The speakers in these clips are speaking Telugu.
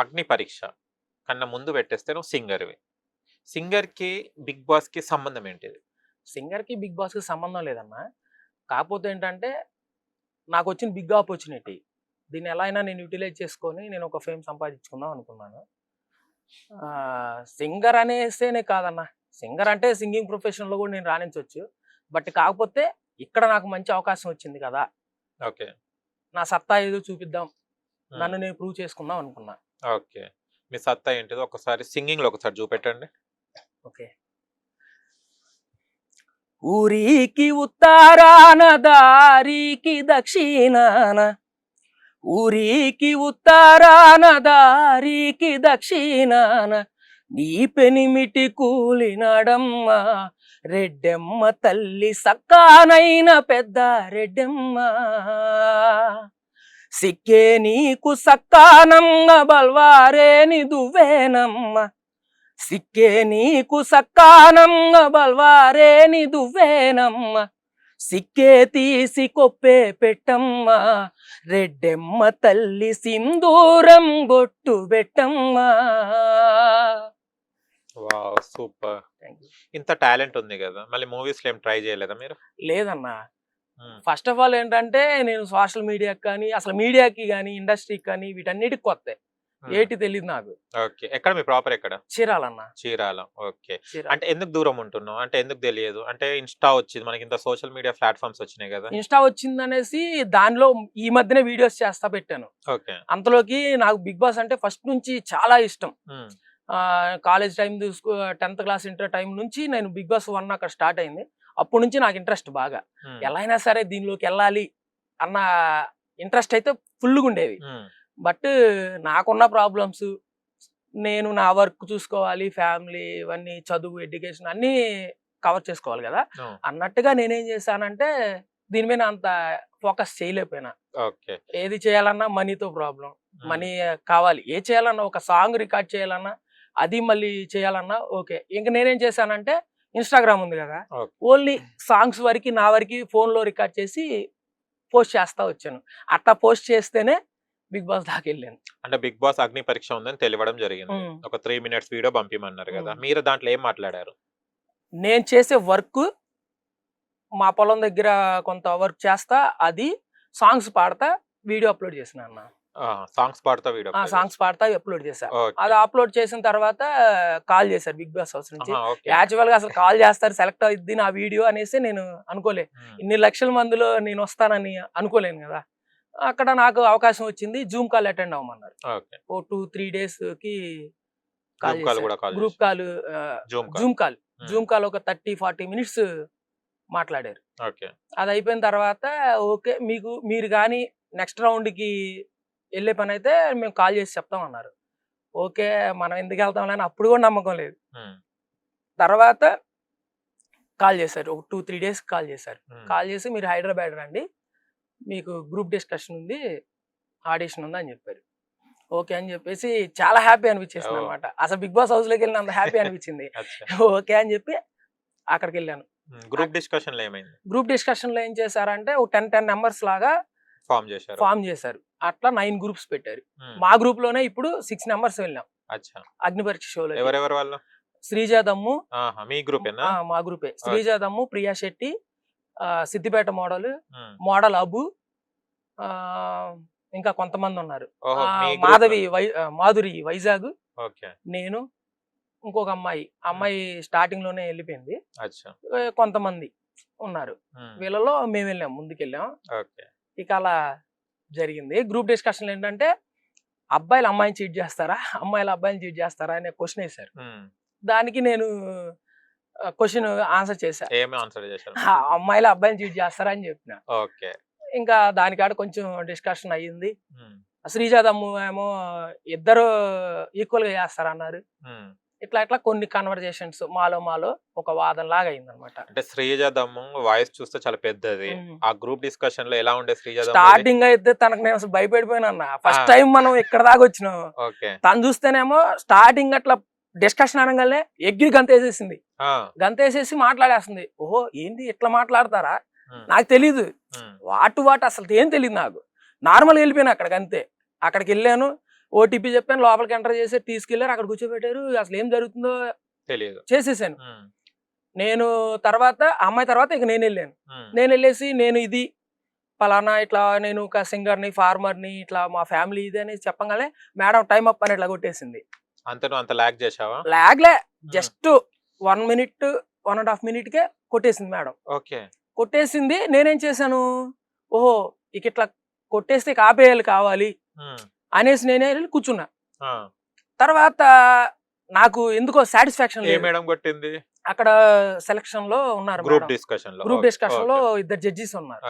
అగ్ని పరీక్ష కన్నా ముందు పెట్టేస్తే నువ్వు సింగర్వి. సింగర్కి బిగ్ బాస్కి సంబంధం ఏంటిది? సింగర్కి బిగ్ బాస్కి సంబంధం లేదన్నా కాకపోతే ఏంటంటే నాకు వచ్చిన బిగ్ ఆపర్చునిటీ. దీన్ని ఎలా అయినా నేను యూటిలైజ్ చేసుకొని నేను ఒక ఫేమ్ సంపాదించుకుందాం అనుకున్నాను. సింగర్ అనేస్తేనే కాదన్న. సింగర్ అంటే సింగింగ్ ప్రొఫెషన్లో కూడా నేను రాణించవచ్చు బట్ కాకపోతే ఇక్కడ నాకు మంచి అవకాశం వచ్చింది కదా. ఓకే. నా సత్తా ఏదో చూపిద్దాం. నన్ను నేను ప్రూవ్ చేసుకుందాం అనుకున్నా. ఓకే. మీ సత్తా ఏంటిదో ఒకసారి సింగింగ్లో ఒకసారి చూపెట్టండి. ఓకే. ఊరికి ఉత్తరాన దారికి దక్షిణాన. ఊరికి ఉత్తరాన దారికి దక్షిణాన. నీ పెనిమిటి కూలినాడమ్మ రెడ్డెమ్మ తల్లి సక్కానైన పెద్ద రెడ్డెమ్మ. సిక్కే నీకు సక్కానమ్మ బల్వారేని దువ్వేనమ్మ సిక్కే నీకు సక్కానమ్మ బల్వారేని దువ్వేనమ్మ సిక్కే తీసి కొప్పే పెట్టమ్మ. రెడ్డెమ్మ తల్లి సింధూరం బొట్టు పెట్టమ్మ. Wow super. ఇంత టాలెంట్ ఉంది కదా. మళ్ళీ మూవీస్లో ఏం ట్రై చేయలేదా మీరు? లేదన్నా. ఫస్ట్ ఆఫ్ ఆల్ ఏంటంటే నేను సోషల్ మీడియాకి కానీ అసలు మీడియాకి కానీ ఇండస్ట్రీకి కానీ వీటన్నిటికి కొత్త. ఏటి తెలియదు నాకు. ఓకే. ఎక్కడ మీ ప్రాపర్ ఎక్కడ? చీరాలన్నా. చీరాల. ఓకే. అంటే ఎందుకు దూరం ఉంటున్నావు? అంటే ఎందుకు తెలియదు? అంటే ఇన్స్టా వచ్చింది. మనకి ఇంత సోషల్ మీడియా ప్లాట్ఫామ్స్ వచ్చినాయి కదా. ఇన్స్టా వచ్చిందనేసి దానిలో ఈ మధ్యనే వీడియోస్ చేస్తా పెట్టాను. ఓకే. అంతలోకి నాకు బిగ్ బాస్ అంటే ఫస్ట్ నుంచి చాలా ఇష్టం. కాలేజ్ టైం చూసుకో టెన్త్ క్లాస్ ఇంటర్ టైం నుంచి నేను బిగ్ బాస్ వన్ అక్కడ స్టార్ట్ అయింది. అప్పటి నుంచి నాకు ఇంట్రెస్ట్ బాగా. ఎలా అయినా సరే దీనిలోకి వెళ్ళాలి అన్న ఇంట్రెస్ట్ అయితే ఫుల్గా ఉండేది. బట్ నాకున్న ప్రాబ్లమ్స్ నేను నా వర్క్ చూసుకోవాలి ఫ్యామిలీ ఇవన్నీ చదువు ఎడ్యుకేషన్ అన్నీ కవర్ చేసుకోవాలి కదా. అన్నట్టుగా నేనేం చేశానంటే దీని మీద అంత ఫోకస్ చేయలేకపోయినా. ఓకే. ఏది చేయాలన్నా మనీతో ప్రాబ్లం. మనీ కావాలి. ఏ చేయాలన్నా ఒక సాంగ్ రికార్డ్ చేయాలన్నా అది మళ్ళీ చేయాలన్నా ఓకే. ఇంక నేనేం చేశానంటే ఇన్స్టాగ్రామ్ ఉంది కదా. ఓన్లీ సాంగ్స్ వరకు నా వరకు ఫోన్లో రికార్డ్ చేసి పోస్ట్ చేస్తా వచ్చాను. అట్లా పోస్ట్ చేస్తేనే బిగ్ బాస్ దాకా వెళ్ళాను అంటే బిగ్ బాస్ అగ్ని పరీక్ష ఉందని తెలియడం జరిగింది. ఒక త్రీ మినిట్స్ వీడియో పంపిమన్నారు కదా. మీరు దాంట్లో ఏం మాట్లాడారు? నేను చేసే వర్క్ మా పొలం దగ్గర కొంత వర్క్ చేస్తా అది సాంగ్స్ పాడతా వీడియో అప్లోడ్ చేసిన అన్న. సాంగ్స్ పాడుతా సాంగ్స్ పాడతా అప్లోడ్ చేశా. అది అప్లోడ్ చేసిన తర్వాత కాల్ చేశారు బిగ్ బాస్ హౌస్ నుంచి. యాక్చువల్గా అసలు కాల్ చేస్తారు సెలెక్ట్ అయింది నా వీడియో అనేసి నేను అనుకోలే. ఇన్ని లక్షల మందిలో నేను వస్తానని అనుకోలేను కదా. అక్కడ నాకు అవకాశం వచ్చింది జూమ్ కాల్ అటెండ్ అవ్వమన్నారు. ఓ టూ త్రీ డేస్కి group call zoom call zoom call ఒక థర్టీ ఫార్టీ మినిట్స్ మాట్లాడారు. ఓకే. అది అయిపోయిన తర్వాత ఓకే మీకు మీరు కానీ నెక్స్ట్ రౌండ్కి వెళ్ళే పని అయితే మేము కాల్ చేసి చెప్తామన్నారు ఓకే మనం ఎందుకు వెళ్తాం అని అప్పుడు కూడా నమ్మకం లేదు. తర్వాత కాల్ చేశారు. ఒక టూ త్రీ డేస్ కాల్ చేశారు. కాల్ చేసి మీరు హైదరాబాద్ రండి మీకు గ్రూప్ డిస్కషన్ ఉంది ఆడిషన్ ఉంది అని చెప్పారు. ఓకే అని చెప్పేసి చాలా హ్యాపీ అనిపించేసింది. అనమాట అసలు బిగ్ బాస్ హౌస్లోకి వెళ్ళిన అంత హ్యాపీ అనిపించింది. ఓకే అని చెప్పి అక్కడికి వెళ్ళాను. గ్రూప్ డిస్కషన్లో ఏమైంది? గ్రూప్ డిస్కషన్లో ఏం చేశారంటే ఒక టెన్ టెన్ మెంబర్స్ లాగా ఫామ్ చేశారు. ఫామ్ చేశారు. అట్లా నైన్ గ్రూప్స్ పెట్టారు. మా గ్రూప్లోనే ఇప్పుడు సిక్స్ మెంబర్స్ వెళ్ళాం అచ్చా. అగ్ని పరీక్ష షోలో ఎవరెవరు వాళ్ళు? శ్రీజ దమ్ము ఆహా, మీ గ్రూపేనా? ఆ, మా గ్రూపే. శ్రీజ దమ్ము ప్రియా శెట్టి సిద్దిపేట మోడల్. మోడల్ అబు ఇంకా కొంతమంది ఉన్నారు. మాధవి మాధురి వైజాగ్ నేను ఇంకొక అమ్మాయి. అమ్మాయి స్టార్టింగ్లోనే వెళ్ళిపోయింది కొంతమంది ఉన్నారు. వీళ్ళలో మేము వెళ్ళాం ముందుకెళ్ళాం. ఓకే. ఇక అలా జరిగింది. గ్రూప్ డిస్కషన్ ఏంటంటే అబ్బాయిలు అమ్మాయిని చీట్ చేస్తారా? అమ్మాయిలు అబ్బాయిని చీట్ చేస్తారా? అనే క్వశ్చన్ వేశారు. దానికి నేను క్వశ్చన్ ఆన్సర్ చేశా. ఏమి ఆన్సర్ చేశారు? ఆ, అమ్మాయిలు అబ్బాయిని చీట్ చేస్తారా అని చెప్పిన. ఓకే. ఇంకా దానికాడ కొంచెం డిస్కషన్ అయ్యింది. మ్మ్. శ్రీజాదమ్ము ఏమో ఇద్దరు ఈక్వల్గా చేస్తారన్నారు. ఇట్లా ఇట్లా కొన్ని కన్వర్జేషన్స్ మాలో మాలో ఒక వాదన లాగా అయింది అనమాట అంటే శ్రీజ దమ్ము వాయిస్ చూస్తే చాలా పెద్దది. ఆ గ్రూప్ డిస్కషన్లో ఎలా ఉండే శ్రీజ స్టార్టింగ్ అయితే తనకు నేను అసలు భయపడిపోయినా అన్న ఫస్ట్. టైం మనం ఇక్కడ దాకా వచ్చినాం? తను చూస్తేనేమో స్టార్టింగ్ అట్లా డిస్కషన్ అనగానే ఎగ్రి గంతేసేసింది. గంతేసేసి మాట్లాడేస్తుంది. ఓహో ఏంటి ఇట్లా మాట్లాడతారా. నాకు తెలీదు. వాటు వాటు అసలు ఏం తెలియదు నాకు. నార్మల్ వెళ్ళిపోయాను అక్కడికి అంతే అక్కడికి వెళ్ళాను. ఓటీపీ చెప్పాను లోపలికి ఎంటర్ చేసి తీసుకెళ్ళారు అక్కడ కూర్చోబెట్టారు. అసలు ఏం జరుగుతుందో తెలియదు చేసేసాను. నేను తర్వాత అమ్మాయి తర్వాత ఇక నేను వెళ్ళాను. నేను వెళ్ళేసి నేను ఇది పలానా ఇట్లా నేను ఒక సింగర్ని ఫార్మర్ని ఇట్లా మా ఫ్యామిలీ ఇది అని చెప్పగానే మేడం టైం అప్ అని ఇట్లా కొట్టేసింది. అంత లాగ్ చేసావా లాగ్లే just one minute one and half మినిట్కే కొట్టేసింది మేడం. ఓకే. కొట్టేసింది నేనేం చేశాను? ఓహో ఇక ఇట్లా కొట్టేస్తే ఇక ఆపేయాలి కావాలి. అనేసి నేనే వెళ్ళి కూర్చున్నా. తర్వాత నాకు ఎందుకో సాటిస్ఫాక్షన్ మేడం కొట్టింది? అక్కడ సెలక్షన్లో ఉన్నారు గ్రూప్. డిస్కషన్లో. గ్రూప్ డిస్కషన్లో. ఇద్దరు జడ్జెస్ ఉన్నారు.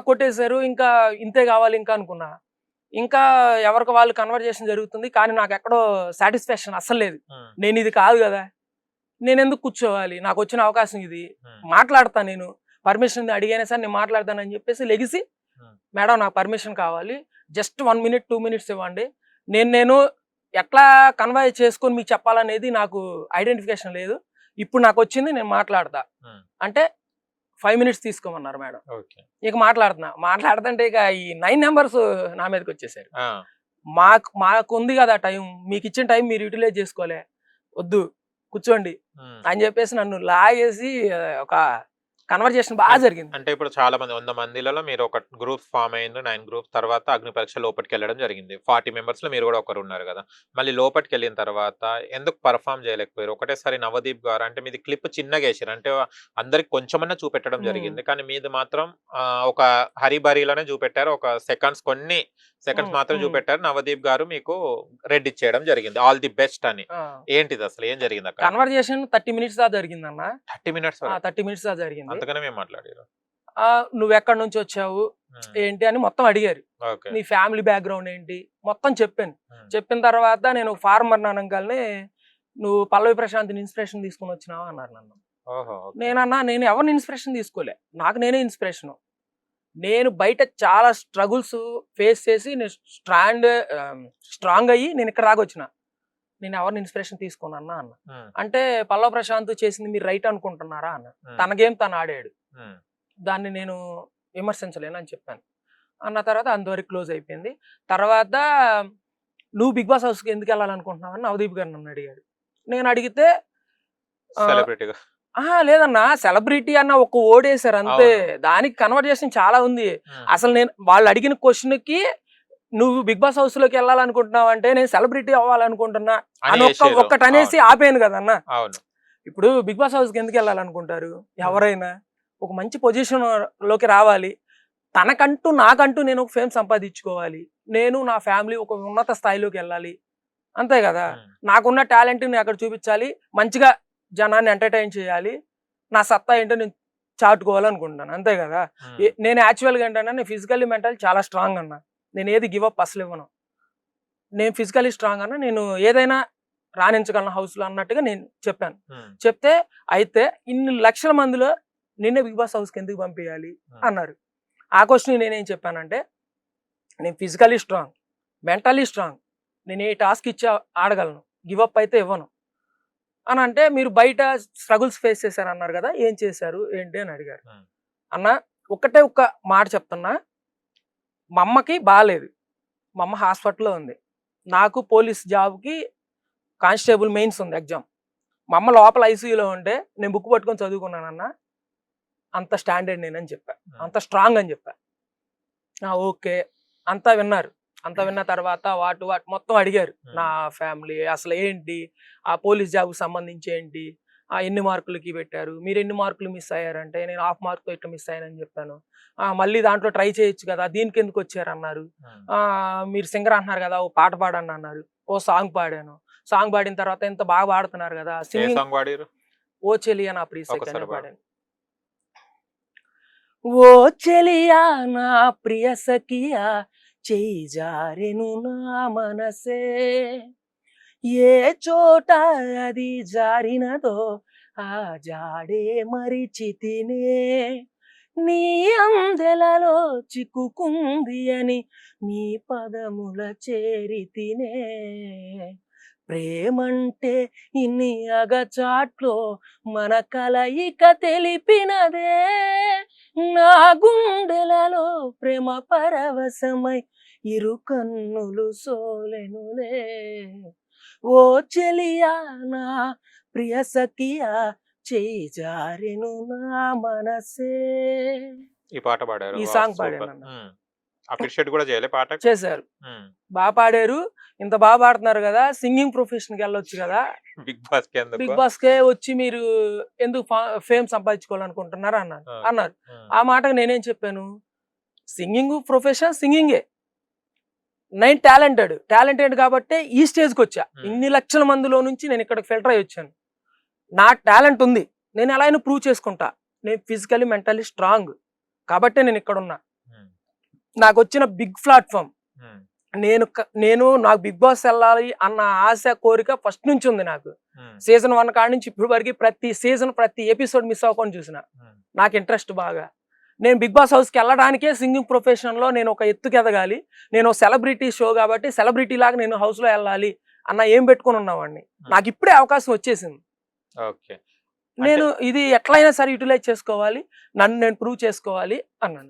కొట్టేశారు. ఇంకా ఇంతే కావాలి ఇంకా అనుకున్నా. ఇంకా ఎవరికి వాళ్ళు కన్వర్జేషన్ జరుగుతుంది కానీ నాకు ఎక్కడో సాటిస్ఫాక్షన్ అస్సలు లేదు. నేను ఇది కాదు కదా. నేను ఎందుకు కూర్చోవాలి? నాకు వచ్చిన అవకాశం ఇది. ఉమ్, మాట్లాడతా నేను. పర్మిషన్ అడిగానే సార్ నేను మాట్లాడతానని చెప్పేసి లెగిసి. మేడం నాకు పర్మిషన్ కావాలి. Just one minute two minutes ఇవ్వండి. నేను నేను ఎట్లా కన్వే చేసుకొని మీకు చెప్పాలనేది నాకు ఐడెంటిఫికేషన్ లేదు. ఇప్పుడు నాకు వచ్చింది నేను మాట్లాడతా. అంటే ఫైవ్ మినిట్స్ తీసుకోమన్నారు మేడం. ఇక మాట్లాడుతున్నా. మాట్లాడుతుంటే ఇక ఈ నైన్ నెంబర్స్ నా మీదకి వచ్చేసారు. మాకు మాకు ఉంది కదా టైం. మీకు ఇచ్చిన టైం మీరు యూటిలైజ్ చేసుకోలే. వద్దు కూర్చోండి. అని చెప్పేసి నన్ను లాగేసి ఒక కన్వర్జేషన్ బాగా జరిగింది. అంటే ఇప్పుడు చాలా మంది వంద మందిలలో మీరు ఒక గ్రూప్ ఫామ్ అయింది నైన్ గ్రూప్ తర్వాత అగ్ని పరీక్ష లోపలికి వెళ్ళడం జరిగింది. ఫార్టీ మెంబర్స్లో మీరు కూడా ఒకరు ఉన్నారు కదా! మళ్ళీ లోపలికి వెళ్ళిన తర్వాత ఎందుకు పర్ఫామ్ చేయలేకపోయారు? ఒకటేసారి నవదీప్ గారు అంటే మీది క్లిప్ చిన్నగా వేసారు. అంటే అందరికి కొంచెమన్నా చూపెట్టడం. జరిగింది. కానీ మీది మాత్రం ఒక హరిబరిలోనే చూపెట్టారు. ఒక సెకండ్స్ కొన్ని సెకండ్స్ మాత్రం. చూపెట్టారు. నవదీప్ గారు మీకు రెడ్ ఇచ్చేయడం జరిగింది. ఆల్ ది బెస్ట్ అని. ఏంటిది అసలు? ఏం జరిగింది అక్కడ? కన్వర్జేషన్ థర్టీ మినిట్స్ దాకా జరిగింది అన్న థర్టీ మినిట్స్ థర్టీ మినిట్స్ దాకా జరిగింది. అంతగానే మాట్లాడారు. నువ్వు ఎక్కడి నుంచి వచ్చావు? ఏంటి అని మొత్తం అడిగారు. నీ ఫ్యామిలీ బ్యాక్గ్రౌండ్ ఏంటి? మొత్తం చెప్పాను. చెప్పిన తర్వాత నేను ఫార్మర్ అనగానే నువ్వు పల్లవి ప్రశాంత్ ఇన్స్పిరేషన్ తీసుకుని వచ్చినావా? అన్నారు నన్ను. నేనన్నా నేను ఎవరిని ఇన్స్పిరేషన్ తీసుకోలే. నాకు నేనే ఇన్స్పిరేషన్. నేను బయట చాలా స్ట్రగుల్స్ ఫేస్ చేసి నేను స్ట్రాండ్ స్ట్రాంగ్ అయ్యి నేను ఇక్కడ దాకా వచ్చిన. నేను ఎవరిని ఇన్స్పిరేషన్ తీసుకున్నా అన్న. అంటే పల్లవ ప్రశాంత్ చేసింది మీరు రైట్ అనుకుంటున్నారా అన్న. తన గేమ్ తను ఆడాడు. దాన్ని నేను విమర్శించలేను అని చెప్పాను. అన్న తర్వాత అంతవరకు క్లోజ్ అయిపోయింది. తర్వాత నువ్వు బిగ్ బాస్ హౌస్కి ఎందుకు వెళ్ళాలనుకుంటున్నావు అని నవదీప్ గారు నన్ను అడిగాడు. నేను అడిగితే లేదన్నా సెలబ్రిటీ అన్న ఒక ఓడేశారు అంతే. దానికి కన్వర్జేషన్ చాలా ఉంది. అసలు నేను వాళ్ళు అడిగిన క్వశ్చన్కి నువ్వు బిగ్ బాస్ హౌస్లోకి వెళ్ళాలనుకుంటున్నావు అంటే నేను సెలబ్రిటీ అవ్వాలనుకుంటున్నా అని ఒక్క ఒక్కటి అనేసి ఆపేను కదన్నా ఇప్పుడు బిగ్ బాస్ హౌస్కి ఎందుకు వెళ్ళాలనుకుంటారు? ఎవరైనా ఒక మంచి పొజిషన్లోకి రావాలి. తనకంటూ నాకంటూ నేను ఒక ఫేమ్ సంపాదించుకోవాలి. నేను నా ఫ్యామిలీ ఒక ఉన్నత స్థాయిలోకి వెళ్ళాలి. అంతే కదా? నాకున్న టాలెంట్ని అక్కడ చూపించాలి. మంచిగా జనాన్ని ఎంటర్టైన్ చేయాలి. నా సత్తా ఏంటో నేను చాటుకోవాలనుకుంటున్నాను. అంతే కదా? నేను యాక్చువల్గా ఏంటంటే నేను ఫిజికల్లీ మెంటల్ చాలా స్ట్రాంగ్ అన్న. నేను ఏది గివ్ అప్ అసలు ఇవ్వను. నేను ఫిజికల్లీ స్ట్రాంగ్ అన్న నేను ఏదైనా రాణించగలను హౌస్లో అన్నట్టుగా నేను చెప్పాను. చెప్తే అయితే ఇన్ని లక్షల మందిలో నిన్నే బిగ్ బాస్ హౌస్కి ఎందుకు పంపించాలి అన్నారు. ఆ క్వశ్చన్ నేనేం చెప్పానంటే నేను ఫిజికలీ స్ట్రాంగ్ మెంటలీ స్ట్రాంగ్ నేను ఏ టాస్క్ ఇచ్చి ఆడగలను గివ్ అప్ అయితే ఇవ్వను. అని అంటే మీరు బయట స్ట్రగుల్స్ ఫేస్ చేశారు అన్నారు కదా ఏం చేశారు ఏంటి అని అడిగారు. అన్న ఒకటే ఒక్క మాట చెప్తున్నా మా అమ్మకి బాగాలేదు మా అమ్మ హాస్పిటల్లో ఉంది. నాకు పోలీస్ జాబ్కి కానిస్టేబుల్ మెయిన్స్ ఉంది ఎగ్జామ్. మా అమ్మ లోపల ఐసీయూలో ఉంటే నేను బుక్ పట్టుకొని చదువుకున్నానన్న అంత స్టాండర్డ్ నేనని చెప్పా. అంత స్ట్రాంగ్ అని చెప్పా. ఓకే. అంతా విన్నారు. అంతా విన్న తర్వాత వాటి వాటి మొత్తం అడిగారు. నా ఫ్యామిలీ అసలు ఏంటి? ఆ పోలీస్ జాబ్కి సంబంధించి ఏంటి? ఆ ఎన్ని మార్కులకి పెట్టారు? మీరు ఎన్ని మార్కులు మిస్ అయ్యారంటే నేను హాఫ్ మార్క్ ఇట్లా మిస్ అయ్యానని చెప్పాను. ఆ, మళ్ళీ దాంట్లో ట్రై చేయొచ్చు కదా దీనికి ఎందుకు వచ్చారు అన్నారు ఉమ్, ఆ, మీరు సింగర్ అంటున్నారు కదా ఓ పాట పాడండి అన్నారు. ఓ సాంగ్ పాడాను. సాంగ్ పాడిన తర్వాత ఎంత బాగా పాడుతున్నారు కదా సింగింగ్ ఓ చెలియా నా ప్రియ సఖి పాడు. పాడాను. ఓ చెలియా నా ప్రియ సఖియా చేయి జారెను నా మనసే. ఏ చోట అది జారినదో ఆ జాడే మరిచితినే నీ అందెలలో చిక్కుకుంది అని నీ పదముల చేరి తినే. ప్రేమంటే ఇన్ని అగచాట్లో మన కలయిక తెలిపినదే. నా గుండెలలో ప్రేమ పరవశమై ఇరు కన్నులు సోలెనులే. ఓ చెలియా నా ప్రియ సఖియా చేయి జారెను నా మనసే. ఈ పాట పాడారు. ఈ సాంగ్. పాడాను. అప్రిషియేట్ కూడా చేయలే పాట? చేశారు. బాగా పాడారు. ఇంత బాగా పాడుతున్నారు కదా సింగింగ్ ప్రొఫెషన్కి వెళ్ళొచ్చు కదా. బిగ్ బాస్ బిగ్ బాస్ కే వచ్చి మీరు ఎందుకు ఫేమ్ సంపాదించుకోవాలనుకుంటున్నారు? అన్నారు. అన్నారు. ఆ మాటకు నేనేం చెప్పాను? సింగింగ్ ప్రొఫెషన్ సింగింగే. నేను టాలెంటెడ్ టాలెంటెడ్ కాబట్టి ఈ స్టేజ్కి వచ్చా. ఇన్ని లక్షల మందిలో నుంచి నేను ఇక్కడ ఫిల్టర్ అయ్యి వచ్చాను నా టాలెంట్ ఉంది నేను ఎలా అయినా ప్రూవ్ చేసుకుంటా నేను ఫిజికలీ మెంటలీ స్ట్రాంగ్ కాబట్టే నేను ఇక్కడ ఉన్నా. నాకు వచ్చిన బిగ్ ప్లాట్ఫామ్. నేను నేను నాకు బిగ్ బాస్ వెళ్ళాలి అన్న ఆశ కోరిక ఫస్ట్ నుంచి ఉంది నాకు. సీజన్ వన్ కాడ నుంచి ఇప్పుడు వరకు ప్రతి సీజన్ ప్రతి ఎపిసోడ్ మిస్ అవ్వకుండా చూసిన. నాకు ఇంట్రెస్ట్ బాగా నేను బిగ్ బాస్ హౌస్కి వెళ్ళడానికే సింగింగ్ ప్రొఫెషన్లో నేను ఒక ఎత్తుకి ఎదగాలి. నేను సెలబ్రిటీ షో కాబట్టి సెలబ్రిటీ లాగా నేను హౌస్లో వెళ్ళాలి అన్న ఏం పెట్టుకొని ఉన్నవాడిని. నాకు ఇప్పుడే అవకాశం వచ్చేసింది. ఓకే. నేను ఇది ఎట్లయినా సరే యూటిలైజ్ చేసుకోవాలి. నన్ను నేను ప్రూవ్ చేసుకోవాలి అన్నాను.